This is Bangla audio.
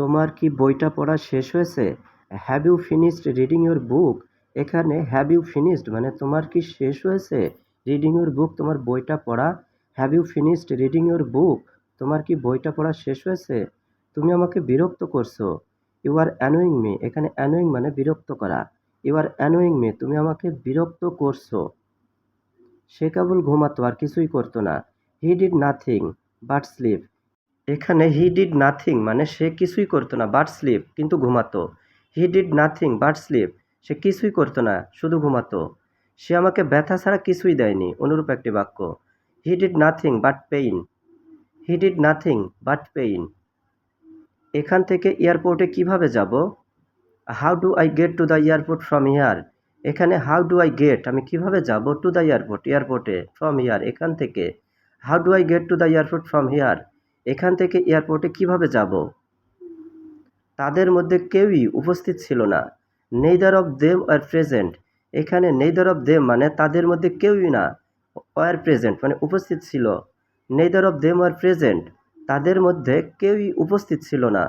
তোমার কি বইটা পড়া শেষ হয়েছে? Have you finished reading your book এখানে হ্যাভ ইউ ফিনিশড মানে তোমার কি শেষ হয়েছে? রিডিং ইউর বুক তোমার বইটা পড়া? Have you finished reading your book তোমার কি বইটা পড়া শেষ হয়েছে? তুমি আমাকে বিরক্ত করছ। ইউ আর অ্যানোয়িং মি এখানে অ্যানোয়িং মানে বিরক্ত করা। ইউ আর অ্যানোয়িং মি তুমি আমাকে বিরক্ত করছ। সে কেবল ঘুমাতো আর কিছুই করতো না। He did nothing but sleep এখানে হি ডিড নাথিং মানে সে কিছুই করতো না বাট স্লিপ কিন্তু ঘুমাতো। He did nothing but sleep সে কিছুই করতো না, শুধু ঘুমাতো। সে আমাকে ব্যথা ছাড়া কিছুই দেয়নি, অনুরূপ একটি বাক্য। He did nothing but pain he did nothing but pain এখান থেকে এয়ারপোর্টে কীভাবে যাব? How do I get to the airport from here এখানে হাউ ডু আই গেট আমি কীভাবে যাব টু দ্য এয়ারপোর্ট এয়ারপোর্টে ফ্রম হিয়ার এখান থেকে। How do I get to the airport from here এখান থেকে এয়ারপোর্টে কীভাবে যাব? তাদের মধ্যে কেউই উপস্থিত ছিল না। Neither of them are present. এখানে নেইদার অফ দেম মানে তাদের মধ্যে কেউই না ওয়ার প্রেজেন্ট মানে উপস্থিত ছিল। Neither of them are present, তাদের মধ্যে কেউই উপস্থিত ছিল না।